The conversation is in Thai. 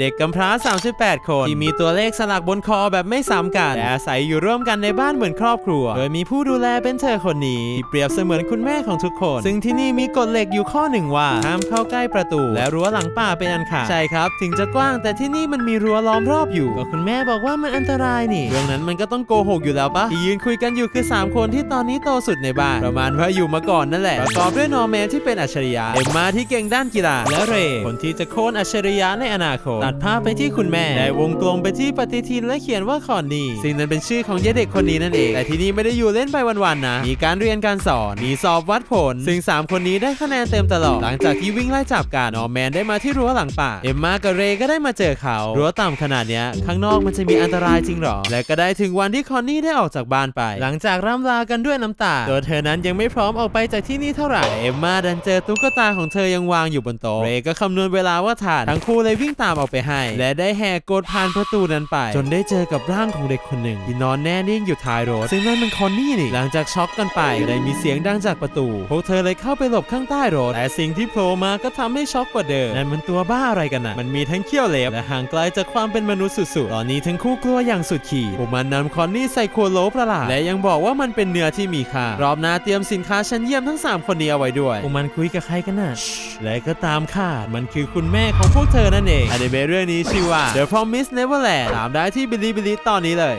เด็กกำพร้า 38 คน ที่มีตัวเลขสลักบนคอแบบไม่ซ้ำกันแต่อาศัยอยู่ร่วมกันในบ้านเหมือนครอบครัว โดยมีผู้ดูแลเป็นเธอคนนี้ ที่เปรียบเสมือนคุณแม่ของทุกคน ซึ่งที่นี่มีกฎเหล็กอยู่ข้อหนึ่งว่า ห้ามเข้าใกล้ประตู และรั้วหลังป่าเป็นอันขาดใช่ครับ ถึงจะกว้างแต่ที่นี่มันมีรั้วล้อมรอบอยู่ ก็คุณแม่บอกว่ามันอันตรายนี่ เรื่องนั้นมันก็ต้องโกหกอยู่แล้วปะที่ยืนคุยกันอยู่คือ 3 คนที่ตอนนี้โตสุดในบ้าน ประมาณว่าอยู่มาก่อนนั่นแหละ ประกอบด้วยนอร์แมนที่เป็นอัจฉริยะ เอ็มมาที่เก่งด้านกีฬา และเรย์คนที่จะโค่นอัจฉริยะในอนาคตตัดภาพไปที่คุณแม่ได้วงกลมไปที่ปฏิทินและเขียนว่าคอนนี่ซึ่งนั้นเป็นชื่อของเยเด็กคนนี้นั่นเอง แต่ที่นี่ไม่ได้อยู่เล่นไปวันๆนะ มีการเรียนการสอน มีสอบวัดผล ซึ่ง 3 คนนี้ได้คะแนนเต็มตลอด หลังจากที่วิ่งไล่จับกันนอร์แมนได้มาที่รั้วหลังป่า เอ็มมากับเรย์ก็ได้มาเจอเขา รั้วต่ำขนาดเนี้ย ข้างนอกมันจะมีอันตรายจริงหรอ และก็ได้ถึงวันที่คอนนี่ได้ออกจากบ้านไป หลังจากร่ำลากันด้วยน้ำตา โดยเธอนั้นยังไม่พร้อมออกไปจากที่นี่เท่าไหร่ เอ็มมาดันเจอตุ๊กตาของเธอยังวางอยู่บนโต๊ะ เรย์ก็คำนวณเวลาว่าทันทั้งคู่เลยวิ่งตามออกไปให้ และได้แหกกดผ่านประตูนั้นไป จนได้เจอกับร่างของเด็กคนหนึ่งที่นอนแน่นิ่งอยู่ท้ายรถ ซึ่งนั่นมันคอนนี่นี่ หลังจากช็อกกันไปได้มีเสียงดังจากประตู พวกเธอเลยเข้าไปหลบข้างใต้รถ แต่สิ่งที่โผล่มาก็ทำให้ช็อกกว่าเดิม นั่นมันตัวบ้าอะไรกันนะมันมีทั้งเขี้ยวเล็บและห่างไกลจากความเป็นมนุษย์สุดๆ ตอนนี้ทั้งคู่กลัวอย่างสุดขีดพวกมันนำคอนนี่ใส่ครัวโลประหลาด และยังบอกว่ามันเป็นเนื้อที่มีค่า รอบหน้าเตรียมสินค้าชั้นเยี่ยมทั้ง 3 คนนี้เอาไว้ด้วยพวกมันคุยกับใครกันน่ะและก็ตามคาดมันคือคุณแม่ของพวกเธอนั่นเองอนิเมะเรื่องนี้ชื่อว่า The Promised Neverland ตามได้ที่บิลิบิลิตอนนี้เลย